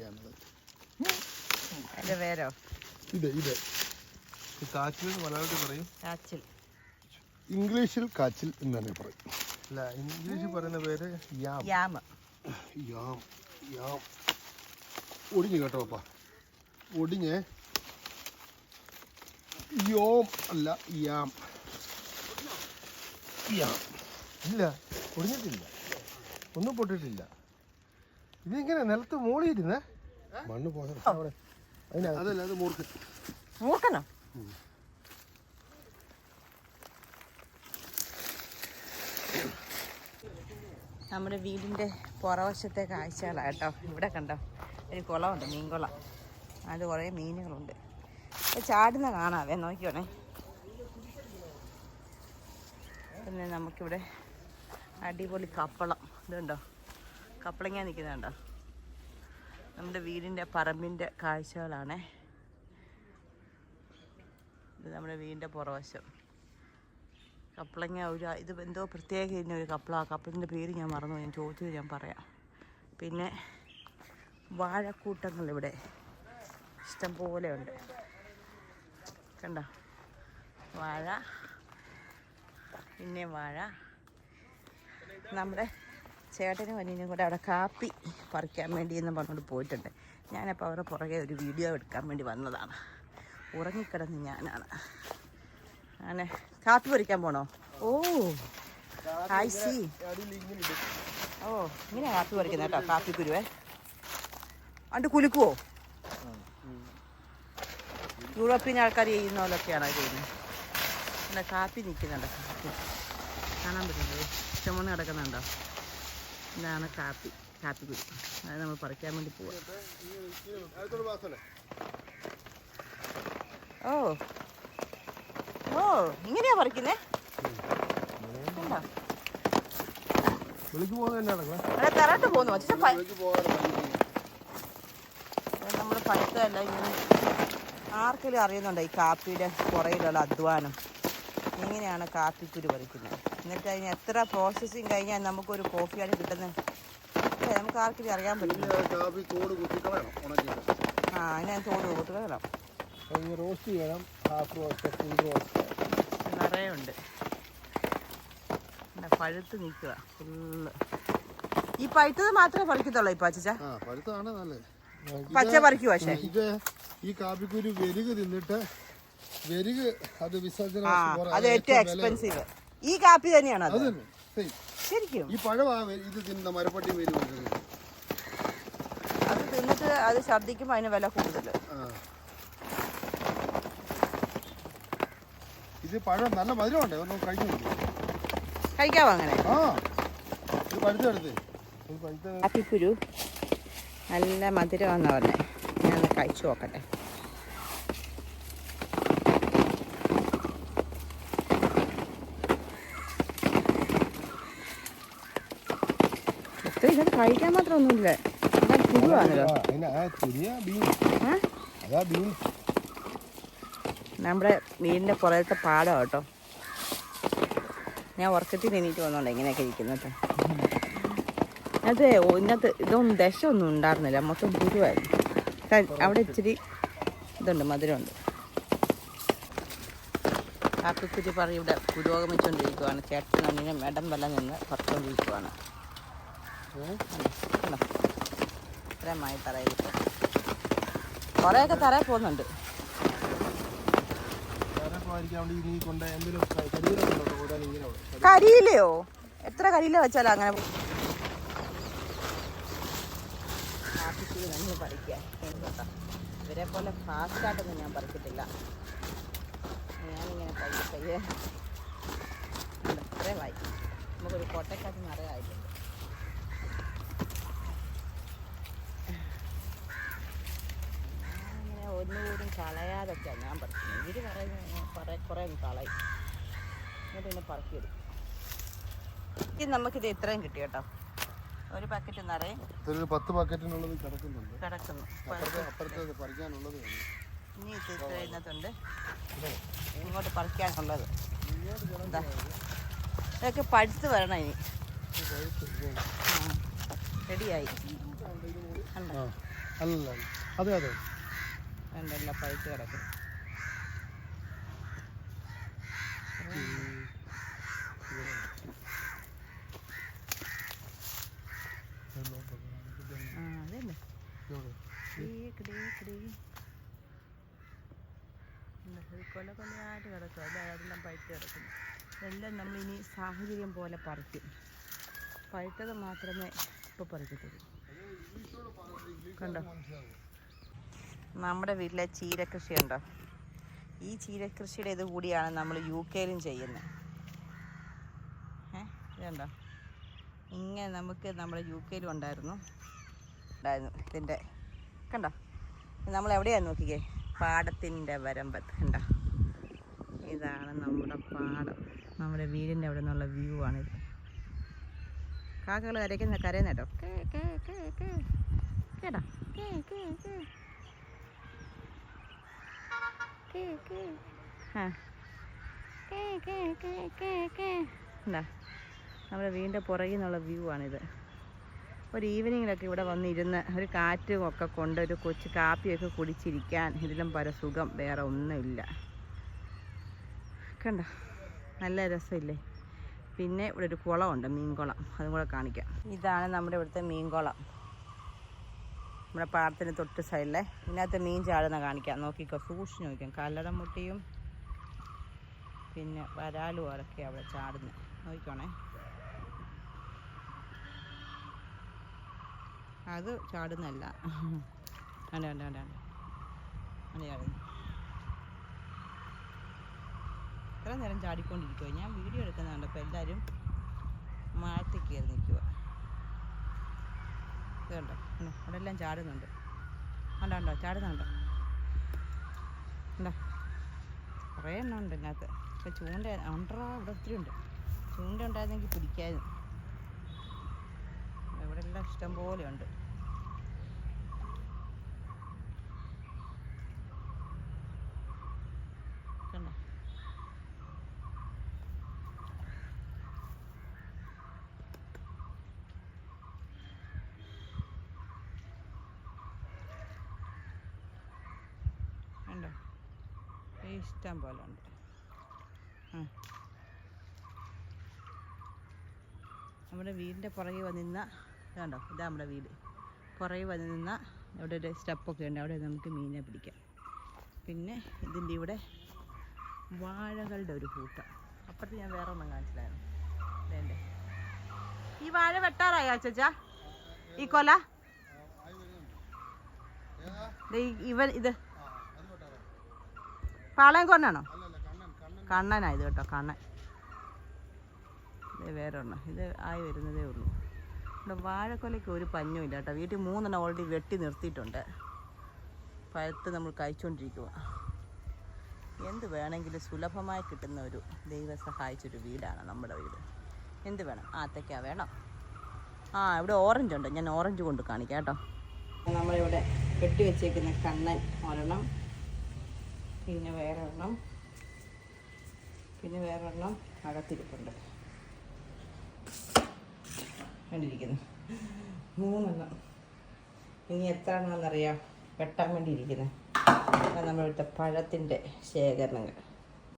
ചെയ്യാനുള്ളത് അതിന്റെ പേരോ? ഇത് ഇത്. ഈ കാച്ചിൽ മലയാളത്തിൽ പറയും. കാച്ചിൽ. ഇംഗ്ലീഷിൽ കാച്ചിൽ എന്ന് തന്നെ പറയും. അല്ല ഇംഗ്ലീഷിൽ പറയുന്ന പേര് യാം. യാമ് യാം യാം. ഒടിഞ്ഞു കേട്ടോ അപ്പ. ഒടിഞ്ഞ്. യോം അല്ല യാം. യാം. ഇല്ല ഒടിഞ്ഞിട്ടില്ല. ഒന്നും പൊട്ടിട്ടില്ല ഇതിങ്ങനെ നിലത്ത് മൂളിയിരുന്നേ? മണ്ണ് പോയ? അവിടെ. അതല്ല അത് മൂർക്കനോ നമ്മുടെ വീടിന്റെ പുറവശത്തെ കാഴ്ചകളാണ് കേട്ടോ ഇവിടെ കണ്ടോ? ഒരു കുളമുണ്ട് മീൻകുളം. അത് കുറേ മീനുകളുണ്ട്. അപ്പോൾ ചാടുന്ന കാണാവേ നോക്കിയോണേ. പിന്നെ നമുക്കിവിടെ അടിപൊളി കപ്പളം. ഇതുണ്ടോ? കപ്പളങ്ങ നിൽക്കുന്നുണ്ടോ നമ്മുടെ വീടിന്റെ പറമ്പിന്റെ കാഴ്ചകളാണേ. ഇത് നമ്മുടെ വീടിന്റെ പുറവശം. കപ്പളങ്ങ ഒരു ഇത് എന്തോ പ്രത്യേക ഇതിന്റെ ഒരു കപ്പള. കപ്പളിന്റെ പേര് ഞാൻ മറന്നു ഞാൻ ചോദിച്ചത് ഞാൻ പറയാം. പിന്നെ വാഴക്കൂട്ടങ്ങൾ ഇവിടെ ഇഷ്ടം പോലെ ഉണ്ട്. കണ്ട? വാഴ പിന്നെ വാഴ. നമ്മുടെ ചേട്ടനും അനിയനും കൂടെ അവിടെ കാപ്പി പറിക്കാൻ വേണ്ടി എന്ന് പറഞ്ഞുകൊണ്ട് പോയിട്ടുണ്ട്. ഞാനപ്പോൾ അവരുടെ പുറകെ ഒരു വീഡിയോ എടുക്കാൻ വേണ്ടി വന്നതാണ്. ഉറങ്ങിക്കിടന്ന് ഞാനാണ്. ആണ് കാപ്പി പറിക്കാൻ പോണോ? ഓ ഐ സി ഓ ഇങ്ങനെ കാപ്പി പറിക്കുന്ന കേട്ടോ കാപ്പി കുരുവേ. അണ്ട് കുലുക്കുവോ? യൂറോപ്യൻ ആൾക്കാർ ചെയ്യുന്ന പോലൊക്കെയാണോ ചെയ്യുന്നത്? അല്ല കാപ്പി നിൽക്കുന്നുണ്ടോ കാണാൻ പറ്റുന്നത് ചുമന്ന് കിടക്കുന്നുണ്ടോ? ഇതാണ് കാപ്പി കാപ്പി കുരി. അത് നമ്മൾ പറിക്കാൻ വേണ്ടി പോവാം. ഓ. ഓ ഇങ്ങനെയാ പറിക്കുന്നേ? അവിടെ തെറട്ട് നമ്മൾ പഠിത്തമല്ല ഇങ്ങനെ ആർക്കെങ്കിലും അറിയുന്നുണ്ടോ ഈ കാപ്പിയുടെ പുറയിലുള്ള അധ്വാനം? എങ്ങനെയാണ് കാപ്പിക്കുരു പറിക്കുന്നത്. എന്നിട്ട് അതിന് എത്ര പ്രോസസ്സിങ് കഴിഞ്ഞാൽ നമുക്കൊരു കോഫിയാണ് കിട്ടുന്നത് നമുക്ക് ആർക്കും അറിയാൻ പറ്റില്ല. കുത്തിക്കളയണം ആ ഞാൻ തോട് കൂട്ടുക നിറയുണ്ട് അതിന് റോസ്റ്റ് ചെയ്യണം ഹാഫ് റോസ്റ്റ് ഫുൾ റോസ്റ്റ് നിറയെ ഉണ്ട് ഇങ്ങനെ പഴുത്ത് നിൽക്കുക ഫുള്ള്. ഈ പഴുത്തത് മാത്രമേ പറിക്കത്തുള്ളൂ ഇപ്പൊ അച്ഛാ? പഴുത്താണ് നല്ലത്. പച്ച പറിക്കുക പക്ഷേ ഇത് ഈ കാപ്പിക്കുരു വെരുക് തിന്നിട്ട് വെരുക് അത് വിസർജന ആ അത് ഏറ്റവും എക്സ്പെൻസീവ് ഈ കാപ്പി തന്നെയാണ് അത്. ശരിക്കും? ഈ പഴം ഇത് തിന്ന മരപ്പട്ടി വരും അത് തിന്നിട്ട് അത് ഛർദിക്കുമ്പോ അതിന് വില കൂടുതൽ. ഇത് പഴം നല്ല മധുരമുണ്ട്. ഒന്ന് കഴിച്ചു നോക്കി. കഴിക്കാവോ അങ്ങനെ? ആ. ഇത് പഴുത്തെടുത്ത് കാപ്പിക്കുരു നല്ല മധുരമാണെന്ന് പറഞ്ഞേ. ഞാൻ കഴിച്ചു നോക്കട്ടെ. ഇതൊക്കെ കഴിക്കാൻ മാത്രം ഒന്നുമില്ല നമ്മുടെ വീടിന്റെ പുറത്തെ പാടം കേട്ടോ. ഞാൻ ഉറക്കത്തിൽ എണീറ്റ് വന്നോണ്ട് ഇങ്ങനെയൊക്കെ ഇരിക്കുന്നത് കേട്ടോ. അത് ഇതിനകത്ത് ഇതൊന്നും ദശമൊന്നും ഉണ്ടായിരുന്നില്ല. മൊത്തം ഗുരുവായിരുന്നു അവിടെ ഇച്ചിരി ഇതുണ്ട് മധുരമുണ്ട്. കാപ്പിക്കുരി പറ ഇവിടെ പുരോഗമിച്ചുകൊണ്ടിരിക്കുവാണ് ചേട്ടൻ അണ്ണിനും ഇടം വല്ല നിന്ന് പറിച്ചുകൊണ്ടിരിക്കുവാണ് കണ്ടോ? തറയിൽ കുറേയൊക്കെ തറയിൽ പോകുന്നുണ്ട്. കരിയിലയോ എത്ര കരിയില വെച്ചാലും അങ്ങനെ. ഇവരെ പോലെ ഫാസ്റ്റായിട്ടൊന്നും ഞാൻ പറിക്കത്തില്ല ഞാനിങ്ങനെ പയ്യെ പയ്യെ വായിക്കും നമുക്കൊരു കൊട്ടക്കകത്ത് നിറയായിട്ടുണ്ട് ഒന്നുകൂടി കളയാതൊക്കെയാണ് ഞാൻ പറിക്കുന്നത് ഇവർ പറയുന്ന കുറേ കുറേ ഒന്ന് കളയും. എന്നിട്ട് പിന്നെ പറക്കിയെടുക്കും. നമുക്കിത് ഇത്രയും കിട്ടി കേട്ടോ. ഒരു പാക്കറ്റ് നിറയും ഇതൊരു പത്ത് പാക്കറ്റിനുള്ളത് കിടക്കുന്നുണ്ട്. കിടക്കുന്നു. അപ്പുറത്തെ പറിക്കാനുള്ളത്. ഇനി ഇത് ഇത്ര ഇതിനകത്തുണ്ട്. ഇങ്ങോട്ട് പറിക്കാനുള്ളത്. ഇതാ. ഇതൊക്കെ പഴുത്ത് വരണം ഇനി. റെഡിയായി. അല്ല അതെ അതെ. എന്തെല്ലാം പഴുത്ത് കിടക്കും. കൊല കൊലയായിട്ട് കിടക്കും. അല്ല? അതെല്ലാം പഴുത്ത് കിടക്കും. എല്ലാം നമ്മളിനി സാഹചര്യം പോലെ പറിക്കും. പഴുത്തത് മാത്രമേ ഇപ്പോൾ പറിക്കത്തുള്ളൂ. കണ്ടോ? നമ്മുടെ വീട്ടിലെ ചീര കൃഷിയുണ്ടോ ഈ ചീര കൃഷിയുടെ ഇത് കൂടിയാണ് നമ്മൾ യു കെയിലും ചെയ്യുന്നത്. ഏ ഇതുണ്ടോ? ഇങ്ങനെ നമുക്ക് നമ്മുടെ യു കെയിലും ഉണ്ടായിരുന്നു. ഉണ്ടായിരുന്നു ഇതിന്റെ കണ്ടോ? നമ്മൾ എവിടെയാണ് നോക്കിക്കേ? പാടത്തിന്റെ വരമ്പത്ത് കണ്ടോ? ഇതാണ് നമ്മുടെ പാടം. നമ്മുടെ വീടിന്റെ അവിടെ നിന്നുള്ള വ്യൂ ആണിത് കാക്കകൾ കരയ്ക്കുന്ന കരയുന്നേട്ടോ കേട്ടോ? കേട്ടോ? നമ്മുടെ വീടിന്റെ പുറകിൽ നിന്നുള്ള വ്യൂ ആണിത്. ഒരു ഈവനിങ്ങിലൊക്കെ ഇവിടെ വന്നിരുന്ന് ഒരു കാറ്റും ഒക്കെ കൊണ്ട് ഒരു കൊച്ചു കാപ്പിയൊക്കെ കുടിച്ചിരിക്കാൻ ഇതിലും പല സുഖം വേറെ ഒന്നുമില്ല. കണ്ടോ? നല്ല രസമില്ലേ? പിന്നെ ഇവിടെ ഒരു കുളമുണ്ട് മീൻകുളം. അതും കൂടെ കാണിക്കാം. ഇതാണ് നമ്മുടെ ഇവിടുത്തെ മീൻകുളം. നമ്മുടെ പാടത്തിന് തൊട്ട് സൈഡിലെ. ഇതിനകത്ത് മീൻ ചാടുന്ന കാണിക്കാം. നോക്കിക്കോ സൂക്ഷിച്ച് നോക്കിക്കാം. കല്ലടമുട്ടിയും പിന്നെ വരാലും അതൊക്കെ അവിടെ ചാടുന്നത്. നോക്കിക്കോണേ. അത് ചാടുന്നല്ല ഇത്ര നേരം ചാടിക്കൊണ്ടിരിക്കുക ഞാൻ വീഡിയോ എടുക്കുന്ന കണ്ടപ്പോൾ എല്ലാവരും മാറ്റി കയറി നിൽക്കുക ഇത് കണ്ടോ ഉണ്ടോ? അവിടെ എല്ലാം ചാടുന്നുണ്ട്. ഉണ്ടോ ഉണ്ടോ ചാടുന്നുണ്ടോ. ഉണ്ടോ കുറേ എണ്ണം ഉണ്ട് ഇതിനകത്ത്. ഇപ്പം ചൂണ്ട ഉണ്ടോ ഇവിടെ ഒത്തിരി ഉണ്ട്. ചൂണ്ട ഉണ്ടായിരുന്നെങ്കിൽ പിടിക്കായിരുന്നു. ഇവിടെ എല്ലാം ഇഷ്ടം പോലെ ഉണ്ട് കണ്ടോ കണ്ടോ ഇഷ്ടം പോലെ ഉണ്ട്. നമ്മുടെ വീടിന്റെ പുറകെ വന്നിരുന്ന കണ്ടോ? ഇതാ നമ്മുടെ വീട്. പുറകെ വന്ന് നിന്ന ഇവിടെ ഒരു സ്റ്റെപ്പൊക്കെ ഉണ്ട്. അവിടെ നമുക്ക് മീനെ പിടിക്കാം. പിന്നെ ഇതിന്റെ ഇവിടെ വാഴകളുടെ ഒരു കൂട്ടം. അപ്പുറത്ത് ഞാൻ വേറെ ഒന്നും കാണിച്ചില്ലായിരുന്നു. വേണ്ടേ? ഈ വാഴ വെട്ടാറായോ ചേച്ചാ ഈ കൊല? ഇവൻ ഇത് പാളയം കൊന്നാണോ? കണ്ണനായത് കേട്ടോ കണ്ണൻ. ഇത് വേറെ ഇത് ആയി വരുന്നതേ ഉള്ളൂ. ഇവിടെ വാഴക്കൊലയ്ക്ക് ഒരു പഞ്ഞും ഇല്ല കേട്ടോ. വീട്ടിൽ മൂന്നെണ്ണം ഓൾറെഡി വെട്ടി നിർത്തിയിട്ടുണ്ട്. പഴുത്ത് നമ്മൾ കഴിച്ചുകൊണ്ടിരിക്കുക എന്ത് വേണമെങ്കിലും സുലഭമായി കിട്ടുന്ന ഒരു ദൈവം സഹായിച്ചൊരു വീടാണ് നമ്മുടെ വീട്. എന്ത് വേണം? ആത്തക്ക വേണം? ആ ഇവിടെ ഓറഞ്ച് ഉണ്ട്. ഞാൻ ഓറഞ്ച് കൊണ്ട് കാണിക്കാം കേട്ടോ. നമ്മളിവിടെ വെട്ടി വെച്ചേക്കുന്ന കണ്ണൻ ഒരെണ്ണം. പിന്നെ വേറെ ഒരെണ്ണം പിന്നെ വേറെ ഒരെണ്ണം അകത്തിരിപ്പുണ്ട്. കണ്ടിരിക്കുന്നു. മൂന്നെണ്ണം. ഇനി എത്ര എണ്ണം എന്നറിയാം വെട്ടാൻ വേണ്ടിയിരിക്കുന്നത് നമ്മൾ ഇവിടുത്തെ പഴത്തിന്റെ ശേഖരണങ്ങൾ.